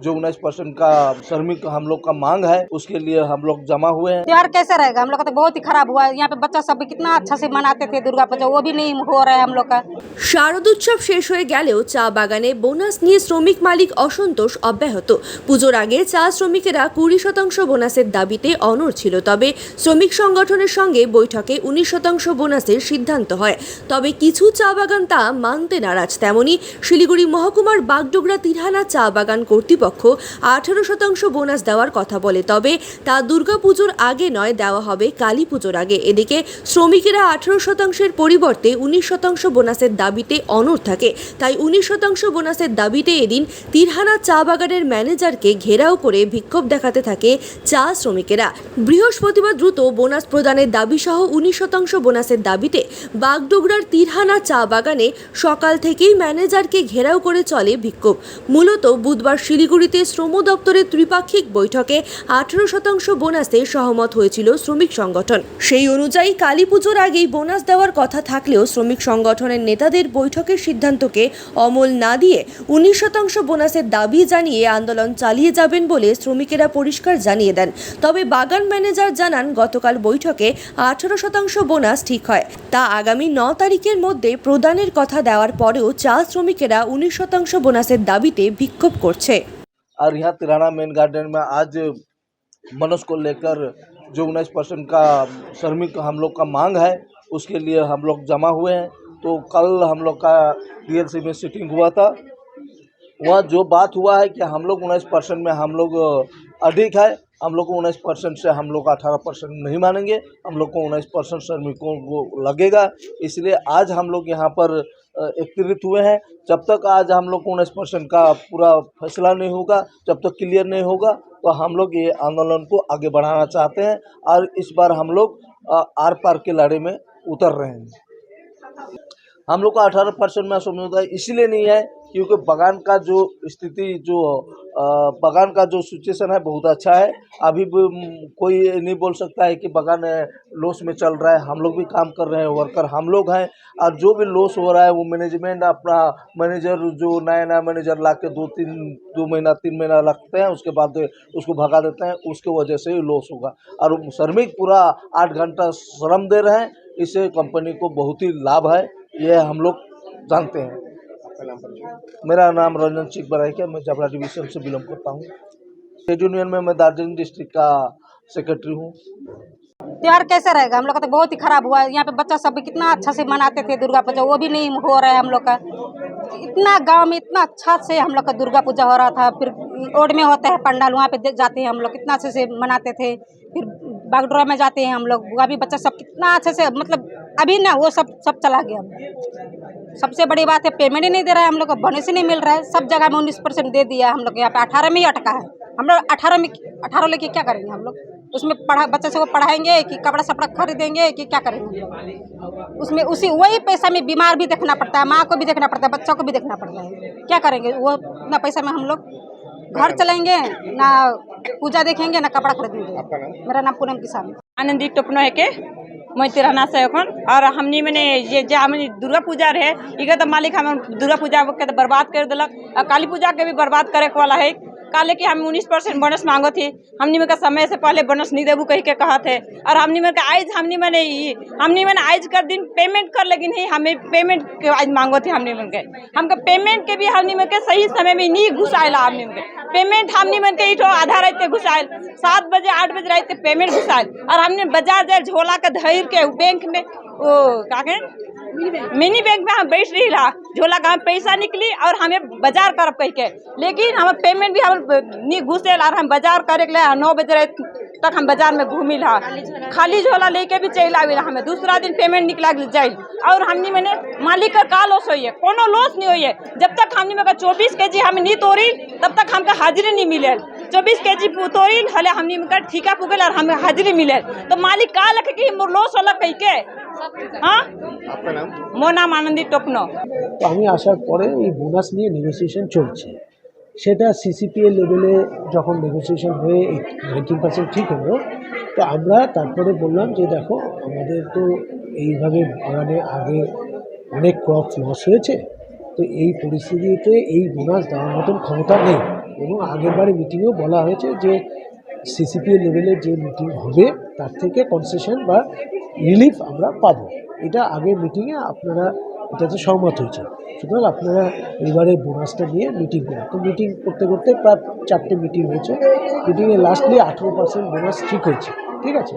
जो उन्नीस परसेंट का श्रमिक हम लोग का मांग है उसके लिए हम लोग जमा हुए हैं त्योहार कैसे रहेगा हम लोग का तो बहुत ही खराब हुआ है यहाँ पे बच्चा सब भी कितना अच्छा से मनाते थे दुर्गा पूजा वो भी नहीं हो रहा है हम लोग का শারদোৎসব শেষ হয়ে গেলেও চা বাগানে বোনাস নিয়ে শ্রমিক মালিক অসন্তোষ অব্যাহত পুজোর আগে চা শ্রমিকেরা কুড়ি শতাংশ বোনাসের দাবিতে অনড় ছিল তবে শ্রমিক সংগঠনের সঙ্গে বৈঠকে উনিশ শতাংশ বোনাসের সিদ্ধান্ত হয় তবে কিছু চা বাগান তা মানতে নারাজ তেমনি শিলিগুড়ি মহকুমার বাগডোগরা তিরহানা চা বাগান কর্তৃপক্ষ আঠারো শতাংশ বোনাস দেওয়ার কথা বলে। তবে তা দুর্গাপুজোর আগে নয়, দেওয়া হবে কালী পুজোর আগে। এদিকে শ্রমিকেরা আঠারো শতাংশের পরিবর্তে উনিশ শতাংশ বোনাসের দাবিতে অনর থাকে। তাই উনিশ শতাংশ বোনাসের দাবিতে এদিন তিরহানা চা বাগানের ম্যানেজারকে ঘেরাও করে বিক্ষোভ দেখাতে থাকে চা শ্রমিকেরা। বৃহস্পতিবার দ্রুত বোনাস প্রদানের দাবি সহ উনিশ শতাংশ বোনাসের দাবিতে বাগডোগরার তিরহানা চা বাগানে সকাল থেকেই ম্যানেজারকে ঘেরাও করে চলে বিক্ষোভ। মূলত বুধবার শিলিগুড়িতে শ্রম দপ্তরের ত্রিপাক্ষিক বৈঠকে আঠারো শতাংশ বোনাসে সহমত হয়েছিল শ্রমিক সংগঠন। সেই অনুযায়ী কালী পুজোর আগেই বোনাস দেওয়ার কথা থাকলেও শ্রমিক সংগঠনের নেতাদের বৈঠকের সিদ্ধান্তকে অমল না দিয়ে উনিশ শতাংশ বোনাসের দাবি জানিয়ে আন্দোলন চালিয়ে যাবেন বলে শ্রমিকেরা পরিষ্কার জানিয়ে দেন। তবে বাগান ম্যানেজার জানান, গতকাল বৈঠকে আঠারো শতাংশ বোনাস ঠিক হয়। তা আগামী ন তারিখের মধ্যে প্রদানের কথা দেওয়ার পরেও চা শ্রমিকেরা উনিশ শতাংশ বোনাসের দাবিতে বিক্ষোভ করছে। और यहाँ तिराना मेन गार्डन में आज मनुष्य को लेकर जो उन्नीस परसेंट का श्रमिक हम लोग का मांग है, उसके लिए हम लोग जमा हुए हैं। तो कल हम लोग का डीएलसी में सीटिंग हुआ था। वहाँ जो बात हुआ है कि हम लोग उन्नीस परसेंट में हम लोग अधिक है, हम लोग को उन्नीस परसेंट से हम लोग अठारह परसेंट नहीं मानेंगे। हम लोग को उन्नीस परसेंट श्रमिकों को लगेगा। इसलिए आज हम लोग यहाँ पर एकत्रित हुए हैं। जब तक आज हम लोग उन्नीस परसेंट का पूरा फैसला नहीं होगा, जब तक क्लियर नहीं होगा तो हम लोग ये आंदोलन को आगे बढ़ाना चाहते हैं और इस बार हम लोग आर पार के लड़े में उतर रहे हैं। हम लोग का अठारह परसेंट में समझौता इसलिए नहीं है, क्योंकि बगान का जो स्थिति, जो बगान का जो सिचुएशन है, बहुत अच्छा है। अभी भी कोई नहीं बोल सकता है कि बगान लॉस में चल रहा है। हम लोग भी काम कर रहे हैं वर्कर हम लोग हैं। और जो भी लॉस हो रहा है, वो मैनेजमेंट अपना मैनेजर जो नया नया मैनेजर ला के दो तीन, दो महीना, तीन महीना रखते हैं, उसके बाद उसको भगा देते हैं, उसके वजह से लॉस होगा। और श्रमिक पूरा आठ घंटा श्रम दे रहे हैं, इससे कंपनी को बहुत ही लाभ है। ये हम लोग जानते हैं। मेरा नाम रंजन सिंह बराइका मैं जबरा डिवीज़न से बिलोंग करता हूँ। ट्रेड यूनियन में मैं दार्जिलिंग डिस्ट्रिक्ट का सेक्रेटरी हूँ। त्यौहार कैसे रहेगा? हम लोग का तो बहुत ही खराब हुआ। है यहाँ पे बच्चा सब कितना अच्छा से मनाते थे दुर्गा पूजा, वो भी नहीं हो रहा है हम लोग का। इतना गाँव में इतना अच्छा से हम लोग का दुर्गा पूजा हो रहा था, फिर रोड में होता है, पंडाल वहाँ पे जाते हैं हम लोग, कितना अच्छे से मनाते थे। फिर बागडोरा में जाते हैं हम लोग वहाँ भी बच्चा सब कितना अच्छे से मतलब अभी ना वो सब सब चला गया। सबसे बड़ी बात है पेमेंट ही नहीं दे रहा है हम लोग को बोनस ही नहीं मिल रहा है। सब जगह में उन्नीस परसेंट दे दिया हम लोग यहाँ पे अठारह में ही अटका है। हम लोग अठारह में, अठारह लेके क्या करेंगे हम लोग? उसमें पढ़ा, बच्चे को पढ़ाएँगे कि कपड़ा सपड़ा खरीदेंगे कि क्या करेंगे उसमें उसी, वही पैसा में बीमार भी देखना पड़ता है, माँ को भी देखना पड़ता है, बच्चों को भी देखना पड़ता है। क्या करेंगे? वो ना पैसा में हम लोग घर चलेंगे, ना पूजा देखेंगे, ना कपड़ा खरीदेंगे। मेरा नाम पूनम किसान आनंदी टोपनो है के? मैं रहना से अखन और हमने मैंने ये जे हम दुर्गा पूजा रहे तो मालिक हम दुर्गा पूजा के तो बर्बाद कर दिलक काली पूजा के भी बर्बाद करे वाला है। काले कि हम उन्नीस परसेंट बोनस मांगो थी। हमनी में का समय से पहले बोनस नहीं देबू कही के कहा थे। और हमनी में का आज हमनी मैंने हमनी मैंने आज कर दिन पेमेंट कर लेकिन ही हमें पेमेंट के आज मांगो थी हमनी मन के। हमके पेमेंट के भी हमनी में के सही समय में नहीं घुसाएला हमनी में के। पेमेंट हमनी मन के इठो आधा रात के घुसाएल सात बजे आठ बजे रात के पेमेंट घुसाएल और हमने बाज़ार जाए झोला के धैर के बैंक में वो का मिनी बैंक में हम बैठ रही रहा झोला का पैसा निकली और हमें बाज़ार करब कह के। लेकिन हम पेमेंट भी हम नहीं घुसे और हम बाज़ार करे के लिए नौ बजे तक हम बाज़ार में घूमी रहा खाली झोला लेके भी चल आवी हमें। दूसरा दिन पेमेंट निकला जाए और हमने मैंने मालिक का का लॉस हुई है कोनो लॉस नहीं हुई है जब तक हमने में चौबीस के जी हम नहीं तोड़ी तब तक हमका हाजिरी नहीं मिले चौबीस के जी तोड़ी हले हमने में ठीका पुगल और हमें हाजिरी मिले तो मालिक का लख की लॉस होला कह के হ্যাঁ? আনন্দী টপন আমি আসার পরে এই বোনাস নিয়ে নেগোসিয়েশন চলছে। সেটা সিসিপিএ লেভেলে যখন নেগোসিয়েশন হয়ে নাইনটিন পার্সেন্ট ঠিক হলো তো আমরা তারপরে বললাম যে দেখো আমাদের তো এইভাবে বাগানে আগে অনেক ক্রপ লস হয়েছে তো এই পরিস্থিতিতে এই বোনাস দেওয়ার মতন ক্ষমতা নেই। এবং আগেরবারে মিটিংয়েও বলা হয়েছে যে সিসিপিএ লেভেলে যে মিটিং হবে তার থেকে কনসেশন বা রিলিফ আমরা পাব। এটা আগের মিটিংয়ে আপনারা এটাতে সহমত হয়েছে সুতরাং আপনারা এবারে বোনাসটা নিয়ে মিটিং করেন। তো মিটিং করতে করতে প্রায় চারটে মিটিং হয়েছে। মিটিংয়ে লাস্টলি আঠেরো পার্সেন্ট বোনাস ঠিক হয়েছে। ঠিক আছে?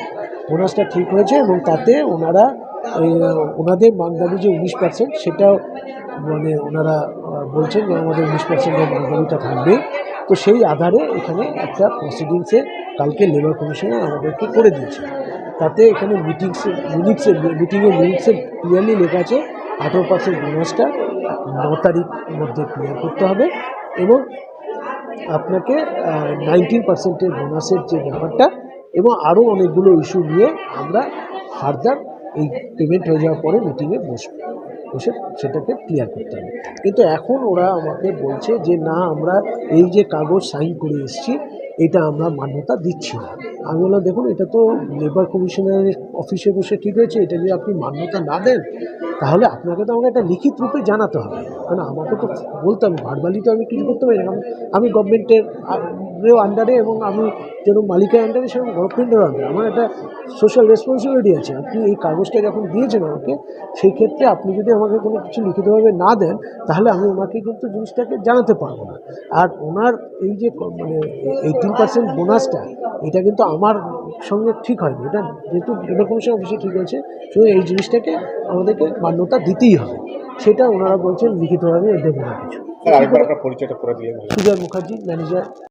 বোনাসটা ঠিক হয়েছে এবং তাতে ওনারা ওনাদের মানদাবি যে উনিশ পার্সেন্ট সেটাও মানে ওনারা বলছেন যে আমাদের উনিশ পার্সেন্টের মানদাবিটা থাকবে। তো সেই আধারে এখানে একটা প্রসিডিংসে কালকে লেবার কমিশনে আমাদেরকে করে দিয়েছে। তাতে এখানে মিটিংসে মিনিটসে মিটিংয়ের মিনিটসে ক্লিয়ারলি লেখা আছে, আঠেরো পার্সেন্ট বোনাসটা ন তারিখ মধ্যে ক্লিয়ার করতে হবে এবং আপনাকে নাইনটিন পার্সেন্টের বোনাসের যে ব্যাপারটা এবং আরও অনেকগুলো ইস্যু নিয়ে আমরা ফার্দার এই পেমেন্ট হয়ে যাওয়ার পরে মিটিংয়ে বসবো। বসে সেটাকে ক্লিয়ার করতে হবে। কিন্তু এখন ওরা আমাকে বলছে যে, না, আমরা এই যে কাগজ সাইন করে এসেছি এটা আমরা মান্যতা দিচ্ছি না। আমি বললাম, দেখুন, এটা তো লেবার কমিশনের অফিসে বসে ঠিক হয়েছে, এটা যদি আপনি মান্যতা না দেন, তাহলে আপনাকে তো আমাকে একটা লিখিত রূপে জানাতে হবে। কারণ আমাকে তো বলতে হবে ভার্বালি তো আমি কিছু করতে পারি না। আমি গভর্নমেন্টের আন্ডারে এবং আমি যেরকম মালিকের আন্ডারে সেরকম গভর্নমেন্টের আন্ডারে আমার একটা সোশ্যাল রেসপন্সিবিলিটি আছে। আপনি এই কাগজটা যখন দিয়েছেন আমাকে সেই ক্ষেত্রে আপনি যদি আমাকে কোনো কিছু লিখিতভাবে না দেন তাহলে আমি ওনাকে কিন্তু জিনিসটাকে জানাতে পারব না। আর ওনার এই যে মানে এইটিন পার্সেন্ট বোনাসটা এটা কিন্তু আমার সঙ্গে ঠিক হয়নি। এটা যেহেতু লেবার কমিশন অফিসে ঠিক হয়েছে শুধু এই জিনিসটাকে আমাদেরকে মান্যতা দিতেই হবে। সেটা ওনারা বলছেন লিখিতভাবে দেবো না কিছু। সুজয় মুখার্জি ম্যানেজার